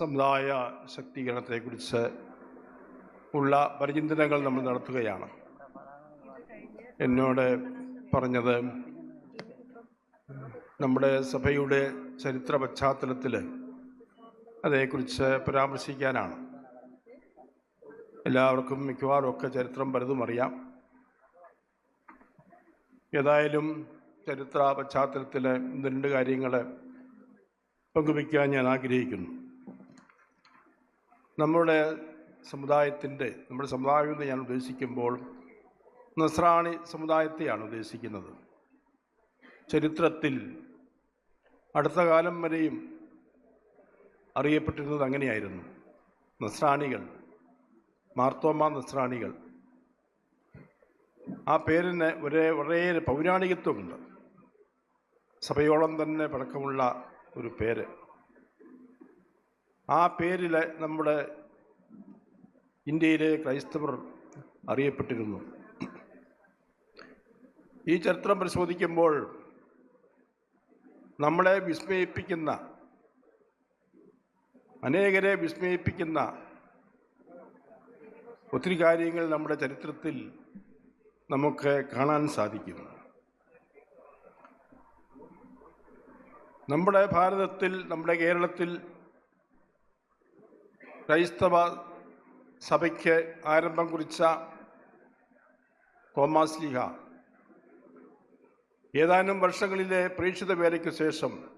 സമുദായ ശക്തീകരണത്തെക്കുറിച്ച് ഉള്ള പരിചിന്തനങ്ങൾ നമ്മൾ നടത്തുകയാണ്. എന്നോട് പറഞ്ഞത് നമ്മുടെ സഭയുടെ ചരിത്ര പശ്ചാത്തലത്തിൽ അതേക്കുറിച്ച് പരാമർശിക്കാനാണ്. എല്ലാവർക്കും മിക്കവാറും ഒക്കെ ചരിത്രം പലതും അറിയാം. ഏതായാലും ചരിത്ര പശ്ചാത്തലത്തിൽ രണ്ട് കാര്യങ്ങൾ പങ്കുവയ്ക്കാൻ ഞാൻ ആഗ്രഹിക്കുന്നു. നമ്മുടെ സമുദായത്തിന്റെ നമ്മുടെ സമുദായം എന്ന് ഞാൻ ഉദ്ദേശിക്കുമ്പോൾ നസ്രാണി സമുദായത്തെയാണ് ഉദ്ദേശിക്കുന്നത്. ചരിത്രത്തിൽ അടുത്ത കാലം വരെയും അറിയപ്പെട്ടിരുന്നത് അങ്ങനെയായിരുന്നു. നസ്രാണികൾ മാർത്തോമ നസ്രാണികൾ. ആ പേരിന് ഒരേ ഒരേ പൗരാണികത്വമുണ്ട്. സഭയോളം തന്നെ പഴക്കമുള്ള ഒരു പേര്. ആ പേരിൽ നമ്മുടെ ഇന്ത്യയിലെ ക്രൈസ്തവർ അറിയപ്പെട്ടിരുന്നു. ഈ ചരിത്രം പരിശോധിക്കുമ്പോൾ നമ്മളെ വിസ്മയിപ്പിക്കുന്ന അനേകരെ വിസ്മയിപ്പിക്കുന്ന ഒത്തിരി കാര്യങ്ങൾ നമ്മുടെ ചരിത്രത്തിൽ നമുക്ക് കാണാൻ സാധിക്കും. നമ്മുടെ ഭാരതത്തിൽ നമ്മുടെ കേരളത്തിൽ ക്രൈസ്തവ സഭയ്ക്ക് ആരംഭം കുറിച്ച തോമാസ് ലീഹ. ഏതാനും വർഷങ്ങളിലെ പ്രേക്ഷിത വേലയ്ക്ക് ശേഷം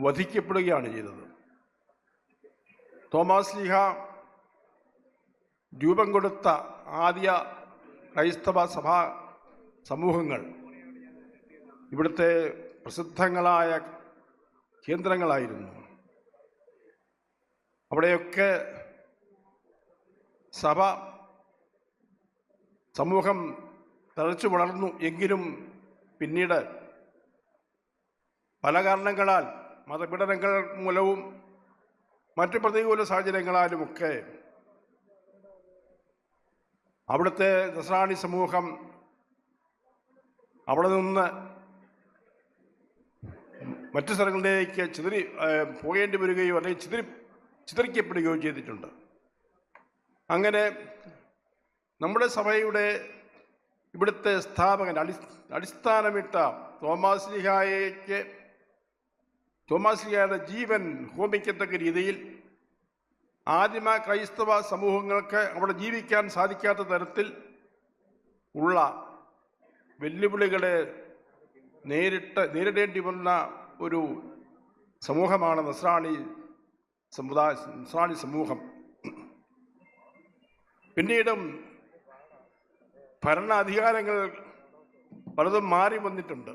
വധിക്കപ്പെടുകയാണ് ചെയ്തത്. തോമാസ് ലീഹ രൂപം കൊടുത്ത ആദ്യ ക്രൈസ്തവ സഭാ സമൂഹങ്ങൾ ഇവിടുത്തെ പ്രസിദ്ധങ്ങളായ കേന്ദ്രങ്ങളായിരുന്നു. അവിടെയൊക്കെ സഭ സമൂഹം തഴച്ചു വളർന്നു എങ്കിലും പിന്നീട് പല കാരണങ്ങളാൽ മതപീഡനങ്ങൾ മൂലവും മറ്റ് പ്രതികൂല സാഹചര്യങ്ങളാലുമൊക്കെ അവിടുത്തെ നസ്രാണി സമൂഹം അവിടെ നിന്ന് മറ്റു സ്ഥലങ്ങളിലേക്ക് ഏഹ്, പോകേണ്ടി വരികയോ അല്ലെങ്കിൽ ചിതറി ചിതറിക്കപ്പെടുകയോ ചെയ്തിട്ടുണ്ട്. അങ്ങനെ നമ്മുടെ സഭയുടെ ഇവിടുത്തെ സ്ഥാപകൻ അടി അടിസ്ഥാനമിട്ട തോമാസ് തോമാസ്ലിഹായുടെ തോമാസ് ലിഹായുടെ ജീവൻ ഹോമിക്കത്തക്ക രീതിയിൽ ആദിമ ക്രൈസ്തവ സമൂഹങ്ങൾക്ക് അവിടെ ജീവിക്കാൻ സാധിക്കാത്ത തരത്തിൽ ഉള്ള വെല്ലുവിളികളെ നേരിട്ട് നേരിടേണ്ടി വന്ന ഒരു സമൂഹമാണ് നസ്രാണി സമുദായ നസ്രാണി സമൂഹം. പിന്നീടും ഭരണാധികാരങ്ങൾ പലതും മാറി വന്നിട്ടുണ്ട്.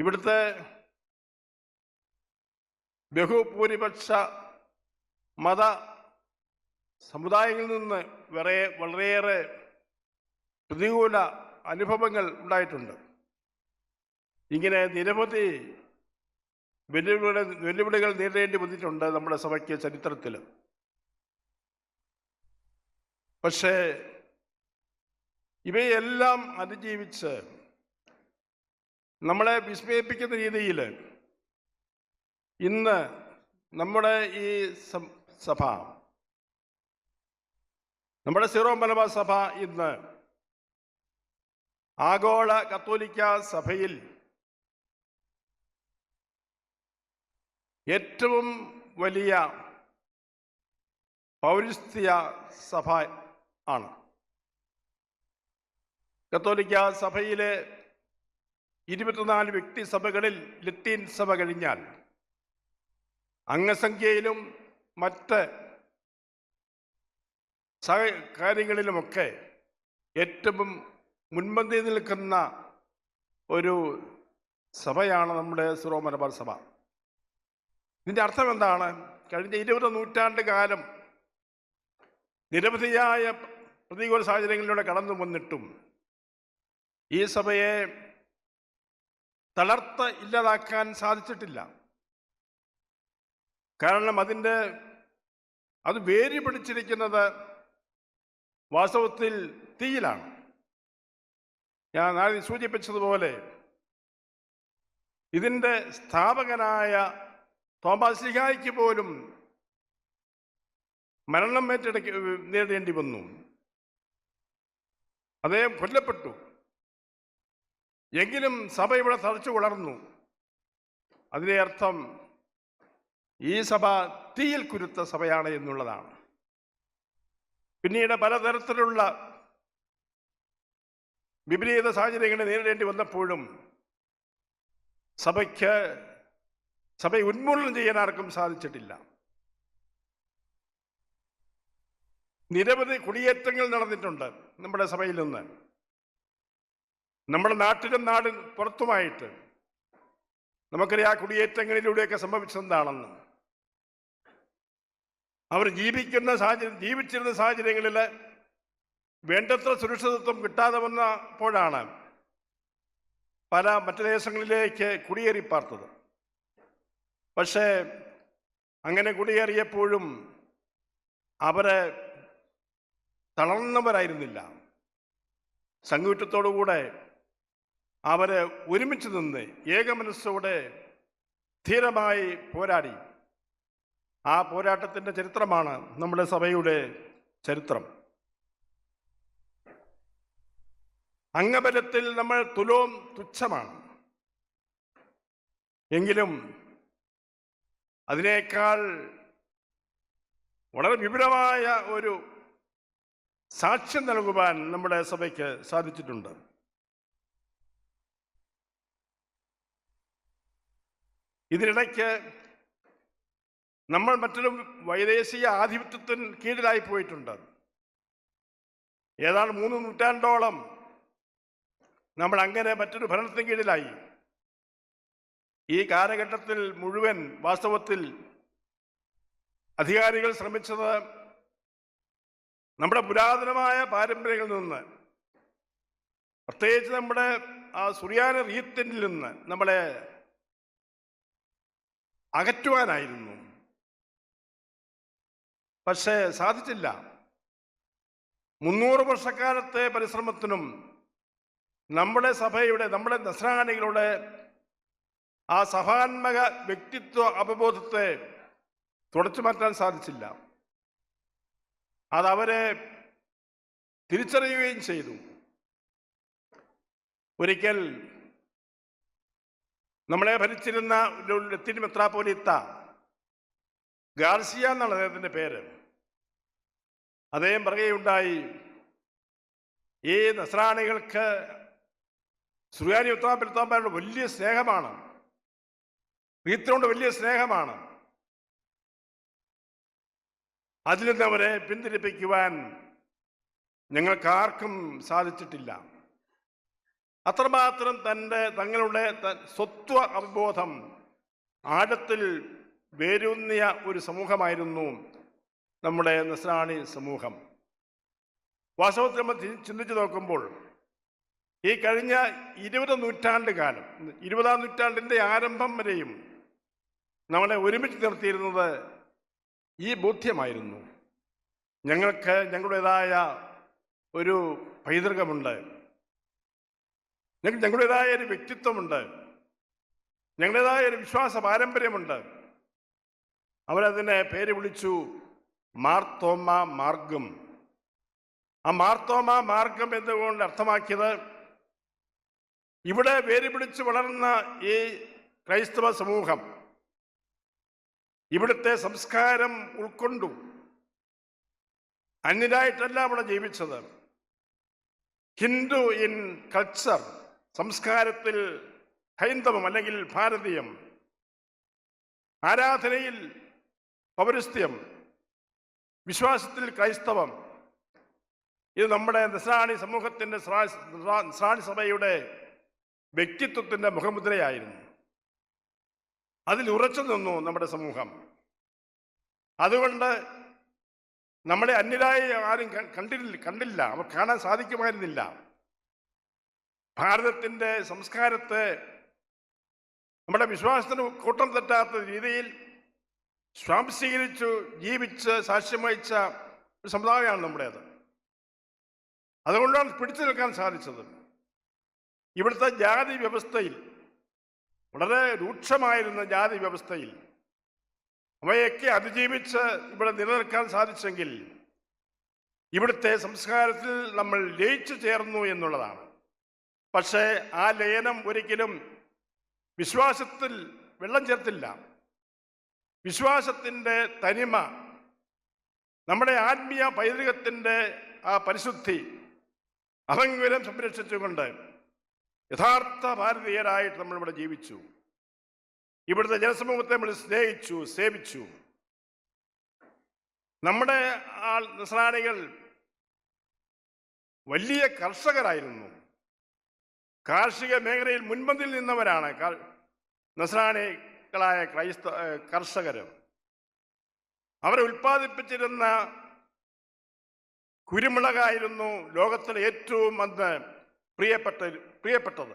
ഇവിടുത്തെ ബഹുഭൂരിപക്ഷ മത സമുദായങ്ങളിൽ നിന്ന് വേറെ വളരെയേറെ പ്രതികൂല അനുഭവങ്ങൾ ഉണ്ടായിട്ടുണ്ട്. ഇങ്ങനെ നിരവധി വെല്ലുവിളികൾ വെല്ലുവിളികൾ നേരിടേണ്ടി വന്നിട്ടുണ്ട് നമ്മുടെ സഭയ്ക്ക് ചരിത്രത്തിൽ. പക്ഷേ ഇവയെല്ലാം അതിജീവിച്ച് നമ്മളെ വിസ്മയിപ്പിക്കുന്ന രീതിയിൽ ഇന്ന് നമ്മുടെ ഈ സഭ നമ്മുടെ സിറോ മലബാർ സഭ ഇന്ന് ആഗോള കത്തോലിക്ക സഭയിൽ ഏറ്റവും വലിയ പൗരസ്ത്യ സഭ ആണ്. കത്തോലിക്ക സഭയിലെ ഇരുപത്തിനാല് വ്യക്തി സഭകളിൽ ലത്തീൻ സഭ കഴിഞ്ഞാൽ അംഗസംഖ്യയിലും മറ്റ് കാര്യങ്ങളിലുമൊക്കെ ഏറ്റവും മുൻപന്തി നിൽക്കുന്ന ഒരു സഭയാണ് നമ്മുടെ സിറോ മലബാർ സഭ. ഇതിന്റെ അർത്ഥം എന്താണ്? കഴിഞ്ഞ ഇരുപത് നൂറ്റാണ്ട് കാലം നിരവധിയായ പ്രതികൂല സാഹചര്യങ്ങളിലൂടെ കടന്നു വന്നിട്ടും ഈ സഭയെ തളർത്ത ഇല്ലാതാക്കാൻ സാധിച്ചിട്ടില്ല. കാരണം അതിന്റെ അത് വേരി പിടിച്ചിരിക്കുന്നത് വാസ്തവത്തിൽ തീയിലാണ്. ഞാൻ ആദ്യം സൂചിപ്പിച്ചതുപോലെ ഇതിന്റെ സ്ഥാപകനായ തോമസ് ലിഹായ്ക്ക് പോലും മരണം ഏറ്റെടുക്ക നേടേണ്ടി വന്നു. അദ്ദേഹം കൊല്ലപ്പെട്ടു. എങ്കിലും സഭ ഇവിടെ തടച്ചു വളർന്നു. അതിന്റെ അർത്ഥം ഈ സഭ തീയിൽ കുരുത്ത സഭയാണ് എന്നുള്ളതാണ്. പിന്നീട് പലതരത്തിലുള്ള വിപരീത സാഹചര്യങ്ങളെ നേരിടേണ്ടി വന്നപ്പോഴും സഭയ്ക്ക് സഭയെ ഉന്മൂലനം ചെയ്യാൻ ആർക്കും സാധിച്ചിട്ടില്ല. നിരവധി കുടിയേറ്റങ്ങൾ നടന്നിട്ടുണ്ട് നമ്മുടെ സഭയിൽ നിന്ന്. നമ്മുടെ നാട്ടിലും നാടും പുറത്തുമായിട്ട് നമുക്കറിയാം ആ കുടിയേറ്റങ്ങളിലൂടെയൊക്കെ സംഭവിച്ചെന്താണെന്ന് അവർ ജീവിക്കുന്ന സാഹചര്യം ജീവിച്ചിരുന്ന സാഹചര്യങ്ങളിൽ വേണ്ടത്ര സുരക്ഷിതത്വം കിട്ടാതെ വന്നപ്പോഴാണ് പല മറ്റു ദേശങ്ങളിലേക്ക് കുടിയേറി പാർത്തത് പക്ഷേ അങ്ങനെ കുടിയേറിയപ്പോഴും അവരെ തളർന്നവരായിരുന്നില്ല. സംഘുറ്റത്തോടുകൂടെ അവരെ ഒരുമിച്ച് നിന്ന് ഏകമനസ്സോടെ ധീരമായി പോരാടി. ആ പോരാട്ടത്തിന്റെ ചരിത്രമാണ് നമ്മുടെ സഭയുടെ ചരിത്രം. അംഗബലത്തിൽ നമ്മൾ തുലോം തുച്ഛമാണ്. എങ്കിലും അതിനേക്കാൾ വളരെ വിപുലമായ ഒരു സാക്ഷ്യം നൽകുവാൻ നമ്മുടെ സഭയ്ക്ക് സാധിച്ചിട്ടുണ്ട്. ഇതിനിടയ്ക്ക് നമ്മൾ മറ്റൊരു വൈദേശിക ആധിപത്യത്തിന് കീഴിലായി പോയിട്ടുണ്ട്. ഏതാണ്ട് മൂന്ന് നൂറ്റാണ്ടോളം നമ്മൾ അങ്ങനെ മറ്റൊരു ഭരണത്തിന് കീഴിലായി. ഈ കാലഘട്ടത്തിൽ മുഴുവൻ വാസ്തവത്തിൽ അധികാരികൾ ശ്രമിച്ചത് നമ്മുടെ പുരാതനമായ പാരമ്പര്യങ്ങളിൽ നിന്ന് പ്രത്യേകിച്ച് നമ്മുടെ ആ സുറിയാന റീത്തിൽ നിന്ന് നമ്മളെ അകറ്റുവാനായിരുന്നു. പക്ഷേ സാധിച്ചില്ല. മുന്നൂറ് വർഷക്കാലത്തെ പരിശ്രമത്തിനും നമ്മുടെ സഭയുടെ നമ്മുടെ നസ്രാണികളുടെ ആ സഭാത്മക വ്യക്തിത്വ അവബോധത്തെ തുടച്ചു മാറ്റാൻ സാധിച്ചില്ല. അതവരെ തിരിച്ചറിയുകയും ചെയ്തു. ഒരിക്കൽ നമ്മളെ ഭരിച്ചിരുന്ന ലത്തീൻ മെത്രാപ്പോലിത്ത ഗാർസിയ എന്നാണ് അദ്ദേഹത്തിന്റെ പേര്. അദ്ദേഹം പറയുകയുണ്ടായി ഈ നസ്രാണികൾക്ക് സുറിയാനി ഉത്താപെടുത്താന്മാരുടെ വലിയ സ്നേഹമാണ്. റീത്തിനോട് വലിയ സ്നേഹമാണ്. അതിൽ നിന്ന് അവരെ പിന്തിരിപ്പിക്കുവാൻ ഞങ്ങൾക്കാർക്കും സാധിച്ചിട്ടില്ല. അത്രമാത്രം തന്റെ തങ്ങളുടെ സ്വത്വ അവബോധം ആഴത്തിൽ വേരൂന്നിയ ഒരു സമൂഹമായിരുന്നു നമ്മുടെ നസ്രാണി സമൂഹം. വാസ്തവത്തിൽ നമ്മൾ ചിന്തിച്ചു നോക്കുമ്പോൾ ഈ കഴിഞ്ഞ ഇരുപത് നൂറ്റാണ്ട് കാലം ഇരുപതാം നൂറ്റാണ്ടിന്റെ ആരംഭം വരെയും നമ്മളെ ഒരുമിച്ച് നിർത്തിയിരുന്നത് ഈ ബോധ്യമായിരുന്നു. ഞങ്ങൾക്ക് ഞങ്ങളുടേതായ ഒരു പൈതൃകമുണ്ട്. ഞങ്ങൾക്ക് ഞങ്ങളുടേതായ ഒരു വ്യക്തിത്വമുണ്ട്. ഞങ്ങളുടേതായ ഒരു വിശ്വാസ പാരമ്പര്യമുണ്ട്. അവരതിനെ പേര് വിളിച്ചു മാർത്തോമ മാർഗം. ആ മാർത്തോമ മാർഗം എന്നുകൊണ്ട് അർത്ഥമാക്കിയത്? ഇവിടെ പേര് പിടിച്ച് വളർന്ന ഈ ക്രൈസ്തവ സമൂഹം ഇവിടുത്തെ സംസ്കാരം ഉൾക്കൊണ്ടു. അന്യരായിട്ടല്ല അവിടെ ജീവിച്ചത്. ഹിന്ദു ഇൻ കൾച്ചർ സംസ്കാരത്തിൽ ഹൈന്ദവം അല്ലെങ്കിൽ ഭാരതീയം. ആരാധനയിൽ പൗരസ്ത്യം വിശ്വാസത്തിൽ ക്രൈസ്തവം. ഇത് നമ്മുടെ നിസ്രാണി സമൂഹത്തിന്റെ നിസ്രാണി സഭയുടെ വ്യക്തിത്വത്തിന്റെ മുഖമുദ്രയായിരുന്നു. അതിൽ ഉറച്ചു നിന്നു നമ്മുടെ സമൂഹം. അതുകൊണ്ട് നമ്മളെ അന്യരായി ആരും കണ്ടില്ല കണ്ടില്ല. അവർ കാണാൻ സാധിക്കുമായിരുന്നില്ല. ഭാരതത്തിന്റെ സംസ്കാരത്തെ നമ്മുടെ വിശ്വാസത്തിന് കൂട്ടം തെറ്റാത്ത രീതിയിൽ സ്വാംശീകരിച്ചു ജീവിച്ച് സാക്ഷ്യം വഹിച്ച ഒരു സമുദായമാണ് നമ്മുടേത്. അതുകൊണ്ടാണ് പിടിച്ചു നിൽക്കാൻ സാധിച്ചത്. ഇവിടുത്തെ ജാതി വ്യവസ്ഥയിൽ വളരെ രൂക്ഷമായിരുന്ന ജാതി വ്യവസ്ഥയിൽ അവയൊക്കെ അതിജീവിച്ച് ഇവിടെ നിലനിൽക്കാൻ സാധിച്ചെങ്കിൽ ഇവിടുത്തെ സംസ്കാരത്തിൽ നമ്മൾ ലയിച്ചു ചേർന്നു എന്നുള്ളതാണ്. പക്ഷേ ആ ലയനം ഒരിക്കലും വിശ്വാസത്തിൽ വെള്ളം ചേർത്തില്ല. വിശ്വാസത്തിന്റെ തനിമ നമ്മുടെ ആത്മീയ പൈതൃകത്തിന്റെ ആ പരിശുദ്ധി അഹങ്കുരം സംരക്ഷിച്ചുകൊണ്ട് യഥാർത്ഥ ഭാരതീയരായിട്ട് നമ്മളിവിടെ ജീവിച്ചു. ഇവിടുത്തെ ജനസമൂഹത്തെ നമ്മൾ സ്നേഹിച്ചു സേവിച്ചു. നമ്മുടെ ആൾ നിസ്രാണികൾ വലിയ കർഷകരായിരുന്നു. കാർഷിക മേഖലയിൽ മുൻപന്തിൽ നിന്നവരാണ് നസ്രാണികളായ ക്രൈസ്ത കർഷകർ. അവരെ ഉൽപ്പാദിപ്പിച്ചിരുന്ന കുരുമുളകായിരുന്നു ലോകത്തിലെ ഏറ്റവും അന്ന് പ്രിയപ്പെട്ട പ്രിയപ്പെട്ടത്.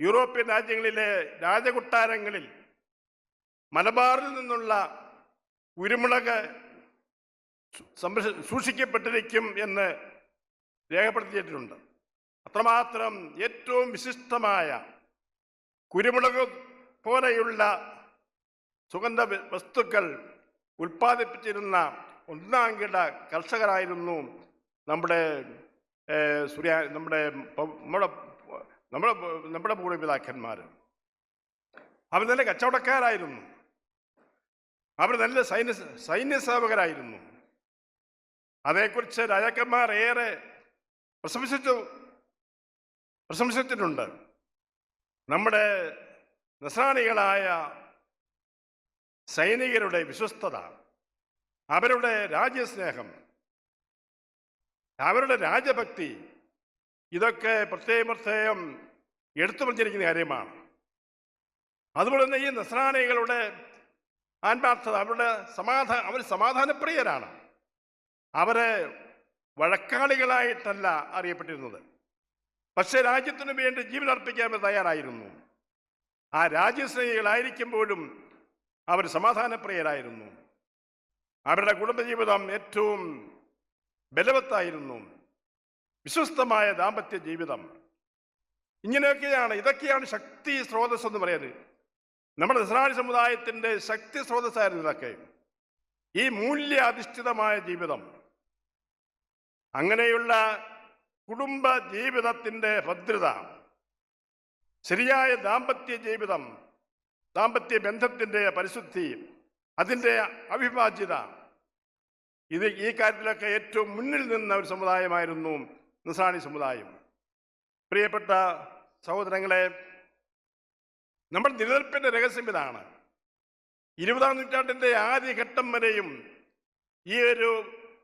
യൂറോപ്യൻ രാജ്യങ്ങളിലെ രാജകൊട്ടാരങ്ങളിൽ മലബാറിൽ നിന്നുള്ള കുരുമുളക് സംരക്ഷ സൂക്ഷിക്കപ്പെട്ടിരിക്കും എന്ന് രേഖപ്പെടുത്തിയിട്ടുണ്ട്. അത്രമാത്രം ഏറ്റവും വിശിഷ്ടമായ കുരുമുളക് പോലെയുള്ള സുഗന്ധ വസ്തുക്കൾ ഉൽപ്പാദിപ്പിച്ചിരുന്ന ഒന്നാം കിട കർഷകരായിരുന്നു നമ്മുടെ സൂര്യ നമ്മുടെ നമ്മുടെ നമ്മുടെ നമ്മുടെ പൂർവപിതാക്കന്മാർ അവർ നല്ല കച്ചവടക്കാരായിരുന്നു. അവർ നല്ല സൈന്യ സൈന്യ സേവകരായിരുന്നു. അതേക്കുറിച്ച് രാജാക്കന്മാർ ഏറെ പ്രശംസിച്ചു പ്രശംസിച്ചിട്ടുണ്ട്. നമ്മുടെ നസാണികളായ സൈനികരുടെ വിശ്വസ്തത അവരുടെ രാജ്യസ്നേഹം അവരുടെ രാജഭക്തി ഇതൊക്കെ പ്രത്യേകം പ്രത്യേകം എടുത്തു പറഞ്ഞിരിക്കുന്ന കാര്യമാണ്. അതുപോലെ തന്നെ ഈ നസ്രാനികളുടെ ആത്മാർത്ഥത അവരുടെ സമാധാന അവർ സമാധാനപ്രിയരാണ്. അവരെ വഴക്കാളികളായിട്ടല്ല അറിയപ്പെട്ടിരുന്നത്. പക്ഷേ രാജ്യത്തിനു വേണ്ടി ജീവൻ അർപ്പിക്കാൻ തയ്യാറായിരുന്നു. ആ രാജ്യസ്നേഹികളായിരിക്കുമ്പോഴും അവർ സമാധാനപ്രിയരായിരുന്നു. അവരുടെ കുടുംബജീവിതം ഏറ്റവും ബലവത്തായിരുന്നു. വിശ്വസ്തമായ ദാമ്പത്യ ജീവിതം. ഇങ്ങനെയൊക്കെയാണ് ഇതൊക്കെയാണ് ശക്തി സ്രോതസ് എന്ന് പറയുന്നത്. നമ്മുടെ ഇസ്രായേൽ സമുദായത്തിന്റെ ശക്തി സ്രോതസ്സായിരുന്നു ഇതൊക്കെ. ഈ മൂല്യാധിഷ്ഠിതമായ ജീവിതം. അങ്ങനെയുള്ള കുടുംബ ജീവിതത്തിന്റെ ഭദ്രത. ശരിയായ ദാമ്പത്യ ജീവിതം ദാമ്പത്യ ബന്ധത്തിന്റെ പരിശുദ്ധി അതിന്റെ അവിഭാജ്യത. ഇത് ഈ കാര്യത്തിലൊക്കെ ഏറ്റവും മുന്നിൽ നിന്ന ഒരു സമുദായമായിരുന്നു നിസാണി സമുദായം. പ്രിയപ്പെട്ട സഹോദരങ്ങളെ നമ്മൾ നിലനിൽപ്പിന്റെ രഹസ്യം ഇതാണ്. ഇരുപതാം നൂറ്റാണ്ടിന്റെ ആദ്യഘട്ടം വരെയും ഈ ഒരു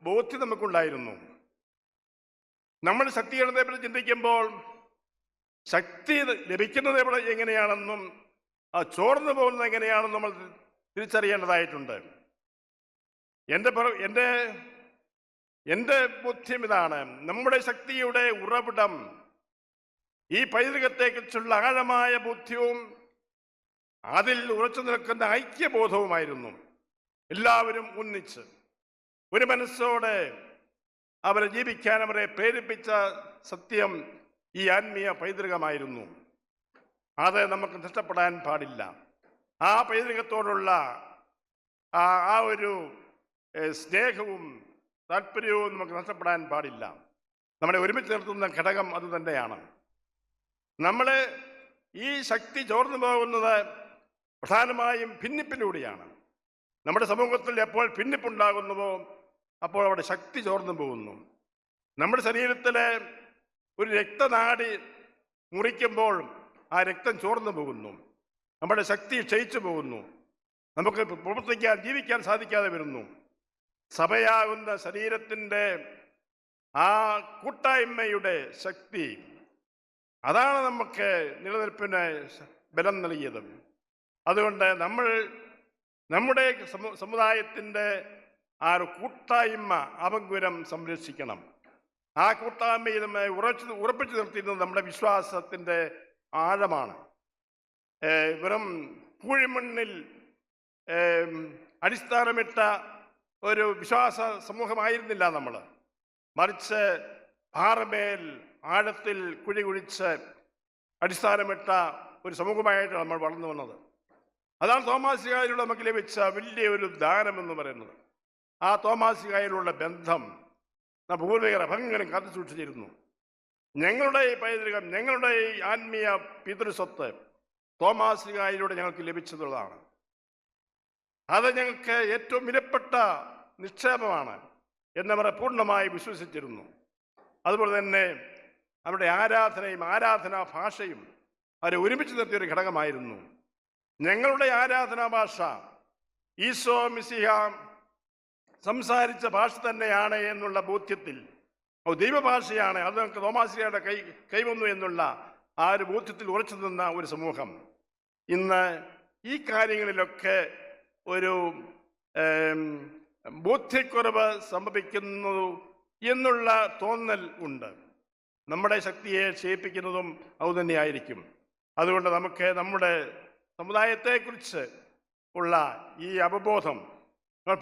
ബോധ്യം നമുക്കുണ്ടായിരുന്നു. നമ്മൾ ശക്തി പറ്റി ചിന്തിക്കുമ്പോൾ ശക്തി ലഭിക്കുന്നത് എവിടെ എങ്ങനെയാണെന്നും ആ ചോർന്നു പോകുന്നത് എങ്ങനെയാണെന്നും നമ്മൾ തിരിച്ചറിയേണ്ടതായിട്ടുണ്ട്. എന്റെ എന്റെ എന്റെ ബോധ്യം ഇതാണ് നമ്മുടെ ശക്തിയുടെ ഉറവിടം. ഈ പൈതൃകത്തെക്കുറിച്ചുള്ള ആഴമായ ബോധ്യവും അതിൽ ഉറച്ചു നിൽക്കുന്ന ഐക്യബോധവുമായിരുന്നു എല്ലാവരും ഒന്നിച്ച്. ഒരു മനസ്സോടെ അവരെ ജീവിക്കാൻ അവരെ പ്രേരിപ്പിച്ച സത്യം ഈ ആത്മീയ പൈതൃകമായിരുന്നു. അത് നമുക്ക് നഷ്ടപ്പെടാൻ പാടില്ല. ആ പൈതൃകത്തോടുള്ള ആ ഒരു സ്നേഹവും താല്പര്യവും നമുക്ക് നഷ്ടപ്പെടാൻ പാടില്ല. നമ്മളെ ഒരുമിച്ച് നിർത്തുന്ന ഘടകം അത് തന്നെയാണ്. നമ്മൾ ഈ ശക്തി ചോർന്നു പോകുന്നത് പ്രധാനമായും ഭിന്നിപ്പിലൂടെയാണ്. നമ്മുടെ സമൂഹത്തിൽ എപ്പോൾ ഭിന്നിപ്പുണ്ടാകുന്നുവോ അപ്പോൾ അവിടെ ശക്തി ചോർന്നു പോകുന്നു. നമ്മുടെ ശരീരത്തിലെ ഒരു രക്തനാടി മുറിക്കുമ്പോൾ ആ രക്തം ചോർന്നു പോകുന്നു. നമ്മുടെ ശക്തി ക്ഷയിച്ചു പോകുന്നു. നമുക്ക് പ്രവർത്തിക്കാൻ ജീവിക്കാൻ സാധിക്കാതെ വരുന്നു. സഭയാകുന്ന ശരീരത്തിന്റെ ആ കൂട്ടായ്മയുടെ ശക്തി അതാണ് നമുക്ക് നിലനിൽപ്പിന് ബലം നൽകിയത്. അതുകൊണ്ട് നമ്മൾ നമ്മുടെ സമു- സമുദായത്തിന്റെ ആ ഒരു കൂട്ടായ്മ അപങ്കുരം സംരക്ഷിക്കണം. ആ കൂട്ടായ്മയിൽ ഉറച്ചു ഉറപ്പിച്ചു നിർത്തിയിരുന്നത് നമ്മുടെ വിശ്വാസത്തിന്റെ ആഴമാണ്. വെറും കൂഴിമണ്ണിൽ അടിസ്ഥാനമിട്ട ഒരു വിശ്വാസ സമൂഹമായിരുന്നില്ല നമ്മൾ മറിച്ച് പാറമേൽ ആഴത്തിൽ കുഴി കുഴിച്ച് അടിസ്ഥാനമിട്ട ഒരു സമൂഹമായിട്ട് നമ്മൾ വളർന്നു വന്നത്. അതാണ് തോമാസികായിലൂടെ നമുക്ക് ലഭിച്ച വലിയ ഒരു ദാനം എന്ന് പറയുന്നത്. ആ തോമാസികായിലുള്ള ബന്ധം പൂർവികർ അഭംഗനം കാത്തു സൂക്ഷിച്ചിരുന്നു. ഞങ്ങളുടെ ഈ പൈതൃകം ഞങ്ങളുടെ ഈ ആത്മീയ പിതൃസ്വത്ത് തോമാസികായിലൂടെ ഞങ്ങൾക്ക് ലഭിച്ചതുള്ളതാണ്. അത് ഞങ്ങൾക്ക് ഏറ്റവും വിലപ്പെട്ട നിക്ഷേപമാണ് എന്നവർ പൂർണമായി വിശ്വസിച്ചിരുന്നു. അതുപോലെ തന്നെ അവരുടെ ആരാധനയും ആരാധനാ ഭാഷയും അവരെ ഒരുമിച്ച് നിർത്തിയൊരു ഘടകമായിരുന്നു. ഞങ്ങളുടെ ആരാധനാ ഭാഷ ഈശോ മിസിഹ സംസാരിച്ച ഭാഷ തന്നെയാണ് എന്നുള്ള ബോധ്യത്തിൽ ദൈവഭാഷയാണ് അത് നമുക്ക് തോമാശ്രിയുടെ കൈ കൈവന്നു എന്നുള്ള ആ ഒരു ബോധ്യത്തിൽ ഉറച്ചു നിന്ന ഒരു സമൂഹം. ഇന്ന് ഈ കാര്യങ്ങളിലൊക്കെ ഒരു ബോധ്യക്കുറവ് സംഭവിക്കുന്നു എന്നുള്ള തോന്നൽ ഉണ്ട്. നമ്മുടെ ശക്തിയെ ക്ഷയിപ്പിക്കുന്നതും അതുതന്നെയായിരിക്കും. അതുകൊണ്ട് നമുക്ക് നമ്മുടെ സമുദായത്തെക്കുറിച്ച് ഉള്ള ഈ അവബോധം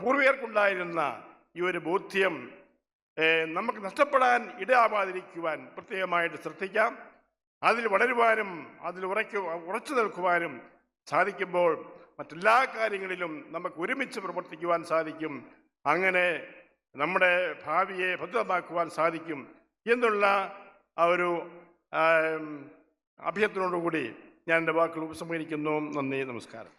പൂർവികർക്കുണ്ടായിരുന്ന ഈ ഒരു ബോധ്യം നമുക്ക് നഷ്ടപ്പെടാൻ ഇടയാവാതിരിക്കുവാൻ പ്രത്യേകമായിട്ട് ശ്രദ്ധിക്കാം. അതിൽ വളരുവാനും അതിൽ ഉറയ്ക്കു ഉറച്ചു നിൽക്കുവാനും സാധിക്കുമ്പോൾ മറ്റെല്ലാ കാര്യങ്ങളിലും നമുക്ക് ഒരുമിച്ച് പ്രവർത്തിക്കുവാൻ സാധിക്കും. അങ്ങനെ നമ്മുടെ ഭാവിയെ ഭദ്രമാക്കുവാൻ സാധിക്കും എന്നുള്ള ആ ഒരു അഭ്യത്തിനോടുകൂടി ഞാൻ എന്റെ വാക്കുകൾ ഉപസംഹരിക്കുന്നു. നന്ദി നമസ്കാരം.